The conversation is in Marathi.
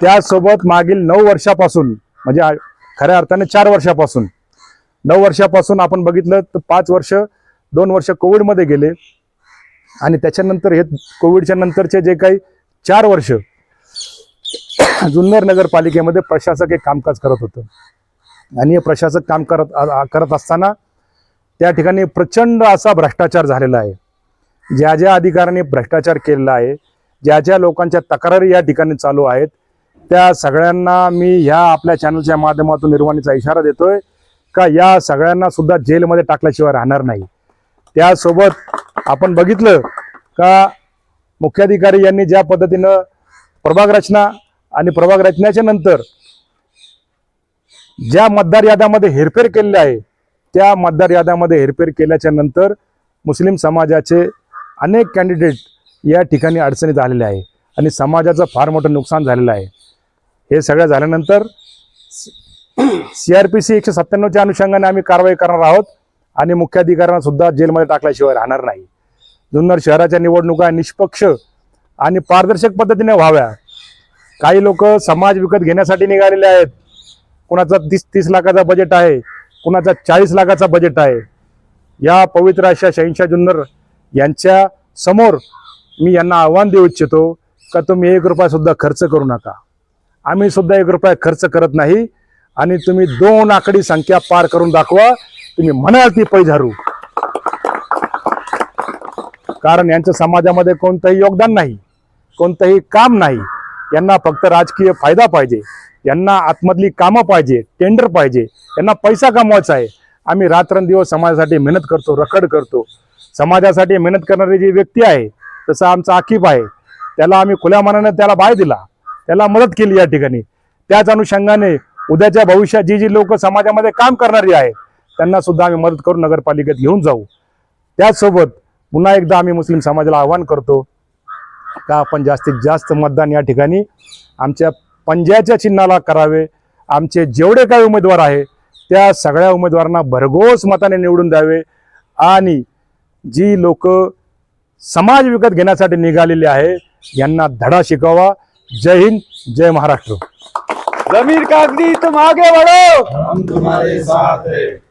त्यासोबत मागील नऊ वर्षापासून म्हणजे खऱ्या अर्थाने चार वर्षापासून नऊ वर्षापासून आपण बघितलं तर पाच वर्ष दोन वर्ष कोविडमध्ये गेले. आणि त्याच्यानंतर हे कोविडच्या नंतरचे जे काही चार वर्ष जुन्नर नगरपालिकेमध्ये प्रशासक हे कामकाज करत होतं. आणि हे प्रशासक काम करत करत असताना त्या ठिकाणी प्रचंड असा भ्रष्टाचार झालेला आहे. ज्या ज्या अधिकाऱ्यांनी भ्रष्टाचार केलेला आहे ज्या ज्या लोकांच्या तक्रारी या ठिकाणी चालू आहेत त्या सगळ्यांना मी ह्या आपल्या चॅनलच्या माध्यमातून निर्वाणीचा इशारा देतोय. का या सगळ्यांना सुद्धा जेलमध्ये टाकल्याशिवाय राहणार नाही. त्यासोबत आपण बघितलं का मुख्याधिकारी यांनी ज्या पद्धतीनं प्रभाग रचना आणि प्रभाग रचनेच्या नंतर ज्या मतदार याद्यामध्ये हेरफेर केलेले आहे त्या मतदार याद्यामध्ये हेरफेर केल्याच्यानंतर मुस्लिम समाजाचे अनेक कॅन्डिडेट या ठिकाणी अडचणीत आलेले आहे. आणि समाजाचं फार मोठं नुकसान झालेलं आहे. हे सगळं झाल्यानंतर सी आर पी सी एकशे सत्त्याण्णवच्या अनुषंगाने आम्ही कारवाई करणार आहोत आणि मुख्याधिकाऱ्यांना सुद्धा जेलमध्ये टाकल्याशिवाय राहणार नाही. जुन्नर शहराच्या निवडणुका निष्पक्ष आणि पारदर्शक पद्धतीने व्हाव्या. काही लोक समाज विकत घेण्यासाठी निघालेले आहेत. कुणाचा तीस तीस लाखाचा बजेट आहे कुणाचा चाळीस लाखाचा बजेट आहे. या पवित्र अशा शहिंशाह जुन्नर यांच्या समोर मी यांना आव्हान देऊ इच्छितो का तुम्ही एक रुपयासुद्धा खर्च करू नका. आम्ही सुद्धा एक रुपया खर्च करत नाही. आणि तुम्ही दोन आकडी संख्या पार करून दाखवा. तुम्ही म्हणाल ती पैजारू कारण यांचं समाजामध्ये कोणतंही योगदान नाही कोणतंही काम नाही. यांना फक्त राजकीय फायदा पाहिजे. यांना आतमधली कामं पाहिजे टेंडर पाहिजे. यांना पैसा कमवायचा आहे. आम्ही रात्रंदिवस समाजासाठी मेहनत करतो रखड करतो. समाजासाठी मेहनत करणारी जी व्यक्ती आहे तसा आमचा आकिब आहे. त्याला आम्ही खुल्या मनाने त्याला बाय दिला. त्याला मदत केली या ठिकाणी. त्याच अनुषंगाने उद्याच्या भविष्यात जी जी लोक समाजामध्ये काम करणारी आहे त्यांना सुद्धा आम्ही मदत करून नगरपालिकेत घेऊन जाऊ. त्याचसोबत पुन्हा एकदा आम्ही मुस्लिम समाजाला आवाहन करतो का आपण जास्तीत जास्त मतदान या ठिकाणी आमच्या पंजाच्या चिन्हाला करावे. आमचे जेवढे काही उमेदवार आहे त्या सगळ्या उमेदवारांना भरघोस मताने निवडून द्यावे आणि जी लोक समाज विकत घेण्यासाठी निघालेली आहे यांना धडा शिकावा. जय हिंद जय महाराष्ट्र. जमीर कागदी तुम आगे बढ़ो हम तुम्हारे साथ हैं।